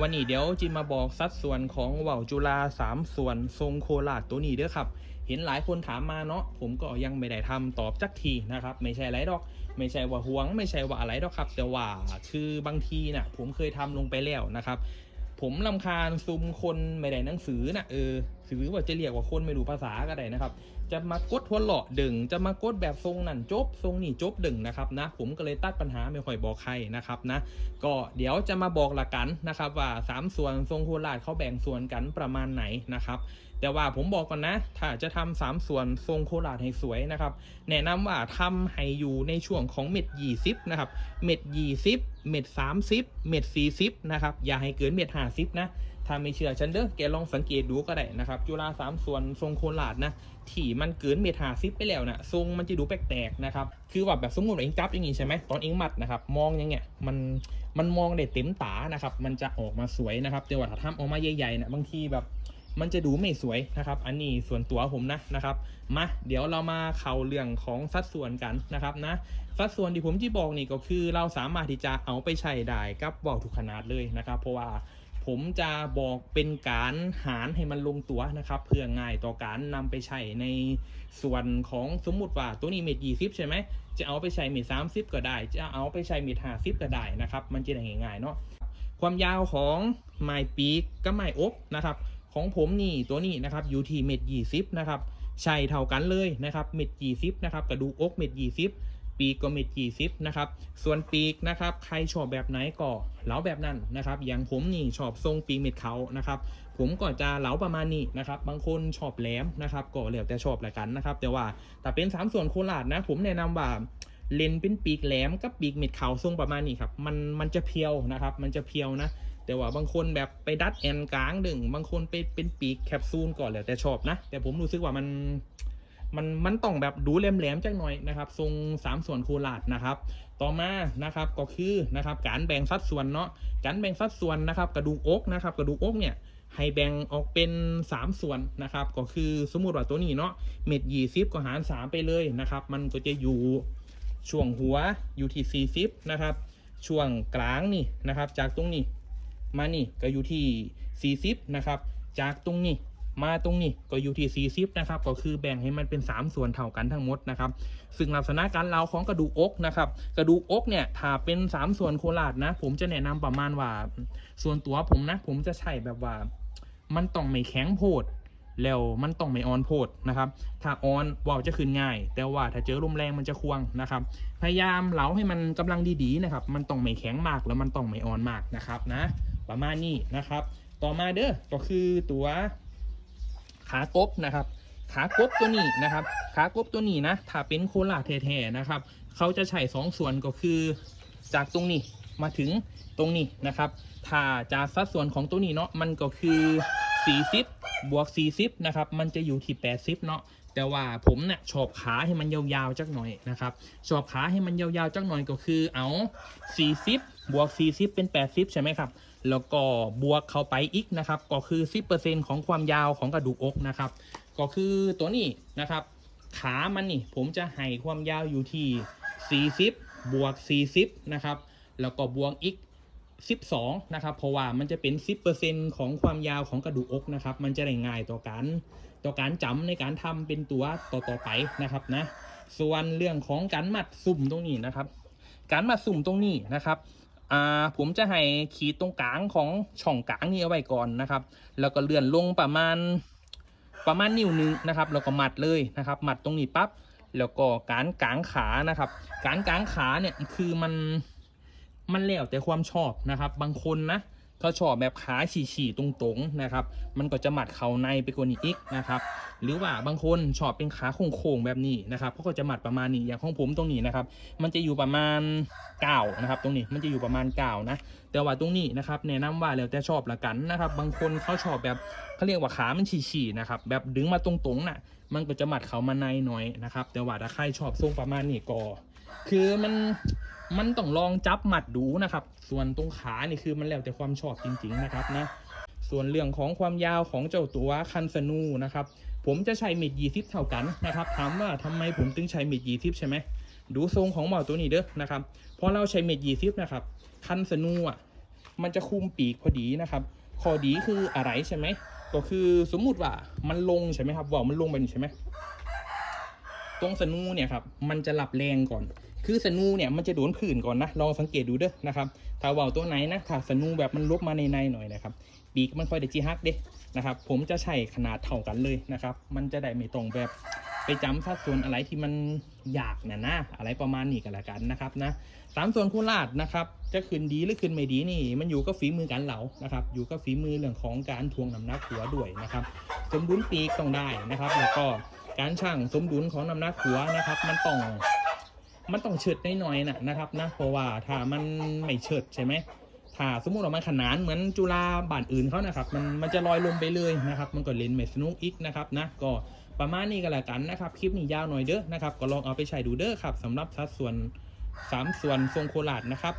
วันนี้เดี๋ยวจิมาบอกสัดส่วนของว่าวจุฬาสามส่วนทรงโคราชตัวนี้เด้อครับ เห็นหลายคนถามมาเนาะผมก็ยังไม่ได้ทำตอบจักทีนะครับ ไม่ใช่ไรดอก ไม่ใช่ว่าห่วง ไม่ใช่ว่าอะไรดอกครับ แต่ว่าคือบางทีน่ะผมเคยทำลงไปแล้วนะครับ ผมลำคาญซุมคนไม่ได้หนังสือน่ะเออ หรือว่าจะเรียกว่าคนไม่รู้ภาษาก็ได้นะครับ จะมากดหัวเลาะดึง จะมากดแบบทรงนั่นจบ ทรงนี่จบดึงนะครับนะ ผมก็เลยตัดปัญหาไม่ค่อยบอกใครนะครับนะ ก็เดี๋ยวจะมาบอกละกันนะครับว่า 3 ส่วนทรงโคราชเขาแบ่งส่วนกันประมาณไหนนะครับ แต่ว่าผมบอกก่อนนะ ถ้าจะทำสามส่วนทรงโคราชให้สวยนะครับ แนะนำว่าทำให้อยู่ในช่วงของเม็ดยี่สิบนะครับ เม็ดยี่สิบเม็ดสามสิบเม็ดสี่สิบนะครับ อย่าให้เกินเม็ดห้าสิบนะถ้าไม่เชื่อฉันเด้อแกลองสังเกตดูก็ได้นะครับ จุฬาสามส่วนทรงโคราชนะที่มันเกินเมตรหาซิปไปแล้วนะทรงมันจะดูแปลกๆนะครับคือว่าแบบสมมติเองจับอย่างงี้ใช่ไหมตอนเองมัดนะครับมองอย่างเงี้ยมันมันมองได้เต็มตานะครับมันจะออกมาสวยนะครับแต่ว่าถ้าทำออกมาใหญ่ๆนี่ยบางทีแบบมันจะดูไม่สวยนะครับ อันนี้ส่วนตัวผมนะนะครับ มาเดี๋ยวเรามาเข้าเรื่องของสัดส่วนกันนะครับนะ สัดส่วนที่ผมที่บอกนี่ก็คือเราสามารถที่จะเอาไปใช้ได้กับว่าทุกขนาดเลยนะครับ เพราะว่า ผมจะบอกเป็นการหารให้มันลงตัวนะครับ เพื่อง่ายต่อการนำไปใช้ในส่วนของสมมุติว่าตัวนี้เม็ดยี่สิบใช่ไหมจะเอาไปใช้เม็ดสามสิบก็ได้ จะเอาไปใช้เม็ดห้าสิบก็ได้นะครับ มันจะได้ง่ายๆเนาะความยาวของไม้ปีกกับไม้อกนะครับ ของผมนี่ตัวนี้นะครับอยู่ที่เม็ดยี่สิบนะครับใช่เท่ากันเลยนะครับเม็ดยี่สิบนะครับกระดูกอกเม็ดยี่สิบ ปีกก็เม็ดยี่สิบนะครับ ส่วนปีกนะครับ ใครชอบแบบไหนก็เหลาแบบนั้นนะครับ อย่างผมนี่ชอบทรงปีกเม็ดเขานะครับ ผมก็จะเหลาประมาณนี้นะครับ บางคนชอบแหลมนะครับก็แล้วแต่ชอบละกันนะครับ แต่ว่าแต่เป็นสามส่วนโคราชนะ ผมแนะนำว่าเลนเป็นปีกแหลมกับปีกเม็ดเขาทรงประมาณนี้ครับ มันมันจะเพียวนะครับ มันจะเพียวนะแต่ว่าบางคนแบบไปดัดแอนกลางดึงบางคนไปเป็นปีกแคปซูลก่อนแล้วแต่ชอบนะ แต่ผมรู้สึกว่ามัน มันมันต้องแบบดูแหลมๆจังหน่อยนะครับ ทรงสามส่วนโคราชนะครับ ต่อมานะครับก็คือนะครับการแบ่งสัดส่วนเนาะการแบ่งสัดส่วนนะครับ กระดูกอกนะครับ กระดูกอกเนี่ยให้แบ่งออกเป็น 3 ส่วนนะครับ ก็คือสมมุติว่าตัวนี้เนาะเม็ดยี่สิบก็หาร 3 ไปเลยนะครับ มันก็จะอยู่ช่วงหัวอยู่ที่40นะครับ ช่วงกลางนี่นะครับ จากตรงนี้มานี่ก็อยู่ที่40นะครับ จากตรงนี้ มาตรงนี้ก็อยู่ที่40นะครับก็คือแบ่งให้มันเป็น 3 ส่วนเท่ากันทั้งหมดนะครับซึ่งลักษณะการเล้าของกระดูกอกนะครับกระดูกอกเนี่ยถ้าเป็น 3 ส่วนโคราชนะ ผมจะแนะนำประมาณว่า ส่วนตัวผมนะ ผมจะใช้แบบว่า มันต้องไม่แข็งโพดแล้วมันต้องไม่ออนโพดนะครับ ถ้าออนว่าวจะขึ้นง่าย แต่ว่าถ้าเจอลมแรงมันจะควงนะครับ พยายามเหลาให้มันกำลังดีๆนะครับ มันต้องไม่แข็งมากแล้วมันต้องไม่อ่อนมากนะครับนะ ประมาณนี้นะครับ ต่อมาเด้อ ก็คือตัว ขากบนะครับ ขากบตัวนี้นะครับ ขากบตัวนี้นะถ้าเป็นโคลาแท้ๆนะครับ เขาจะใช้สองส่วนก็คือจากตรงนี้มาถึงตรงนี้นะครับ ถ้าจากสัดส่วนของตัวนี้เนาะมันก็คือ 40 บวก 40 นะครับ มันจะอยู่ที่ 80 เนาะ แต่ว่าผมเนี่ยชอบขาให้มันยาวๆจักหน่อยนะครับชอบขาให้มันยาวๆจักหน่อยก็คือเอา 40 บวก 40 เป็น 80 ใช่ไหมครับ แล้วก็บวกเข้าไปอีกนะครับ ก็คือ 10%ของความยาวของกระดูกอกนะครับ ก็คือตัวนี้นะครับ ขามันนี่ผมจะให้ความยาวอยู่ที่ 40 บวก 40 นะครับ แล้วก็บวกอีก 12นะครับเพราะว่ามันจะเป็น 10%ของความยาวของกระดูกอกนะครับ มันจะได้ง่ายต่อการต่อการจำในการทำเป็นตัวต่อๆไปนะครับนะส่วนเรื่องของการมัดสุ่มตรงนี้นะครับ การมัดสุ่มตรงนี้นะครับผมจะให้ขีดตรงกลางของช่องกลางนี้เอาไว้ก่อนนะครับ แล้วก็เลื่อนลงประมาณประมาณนิ้วหนึงนะครับ แล้วก็มัดเลยนะครับ มัดตรงนี้ปั๊บแล้วก็การกลางขานะครับ การกลางขาเนี่ยคือมัน มันแล้วแต่ความชอบนะครับ บางคนนะเขาชอบแบบขาฉี่ๆตรงๆนะครับ มันก็จะหมัดเข่าในไปกว่านี้อีกนะครับ หรือว่าบางคนชอบเป็นขาโค้งๆแบบนี้นะครับเขาก็จะหมัดประมาณนี้อย่างของผมตรงนี้นะครับ มันจะอยู่ประมาณ9นะครับ ตรงนี้มันจะอยู่ประมาณ9นะ แต่ว่าตรงนี้นะครับแนะนำว่าแล้วแต่ชอบละกันนะครับ บางคนเขาชอบแบบเขาเรียกว่าขามันฉี่ๆนะครับ แบบดึงมาตรงๆน่ะ มันก็จะหมัดเขามาในหน่อยนะครับ แต่ว่าถ้าใครชอบทรงประมาณนี้ก็ คือมัน มันต้องลองจับหมัดดูนะครับ ส่วนตรงขานี่คือมันแล้วแต่ความชอบจริง ๆ นะครับนะส่วนเรื่องของความยาวของเจ้าตัวคันสนูนะครับ ผมจะใช้เม็ดยีทิปเท่ากันนะครับถามว่าทำไมผมถึงใช้เม็ดยีทิปใช่ไหมดูทรงของหมอตัวนี้เด้อนะครับพราะเราใช้เม็ดยีทิปนะครับ คันสนูอะมันจะคุมปีกพอดีนะครับข้อดีคืออะไรใช่ไหมก็คือสมมุติว่ามันลงใช่ไหมครับว่ามันลงไปใช่ไหมตรงสนูเนี่ยครับมันจะหลับแรงก่อน คือสนูเนี่ยมันจะโดนผื่นก่อนนะ ลองสังเกตดูเด้อนะครับ ถ้าว่าวตัวไหนนะถ้าสนูแบบมันลบมาในในหน่อยนะครับ ปีกมันค่อยได้จีฮักเด้นะครับ ผมจะใช้ขนาดเท่ากันเลยนะครับ มันจะได้ไม่ตรงแบบไปจำสัดส่วนอะไรที่มันอยากนะนะอะไรประมาณนี้กันละกันนะครับนะสามส่วนคูณลาดนะครับ จะขึ้นดีหรือขึ้นไม่ดีนี่ มันอยู่กับฝีมือการเหลานะครับ อยู่กับฝีมือเรื่องของการทวงน้ำหนักหัวด้วยนะครับ สมดุลปีกต้องได้นะครับ แล้วก็การชั่งสมดุลของน้ำหนักหัวนะครับ มันต้อง มันต้องเฉิดน้อยๆนะนะครับนะเพราะว่าถ้ามันไม่เฉิดใช่ไหมถ้าสมมติว่ามาขนานเหมือนจุฬาบ้านอื่นเขานะครับ มันมันจะลอยลมไปเลยนะครับ มันก็เล่นไม่สนุกอีกนะครับนะก็ประมาณนี้ก็แล้วกันนะครับ คลิปนี้ยาวหน่อยเด้อนะครับ ก็ลองเอาไปใช้ดูเด้อครับสำหรับสัดส่วน 3 ส่วนทรงโคราชนะครับ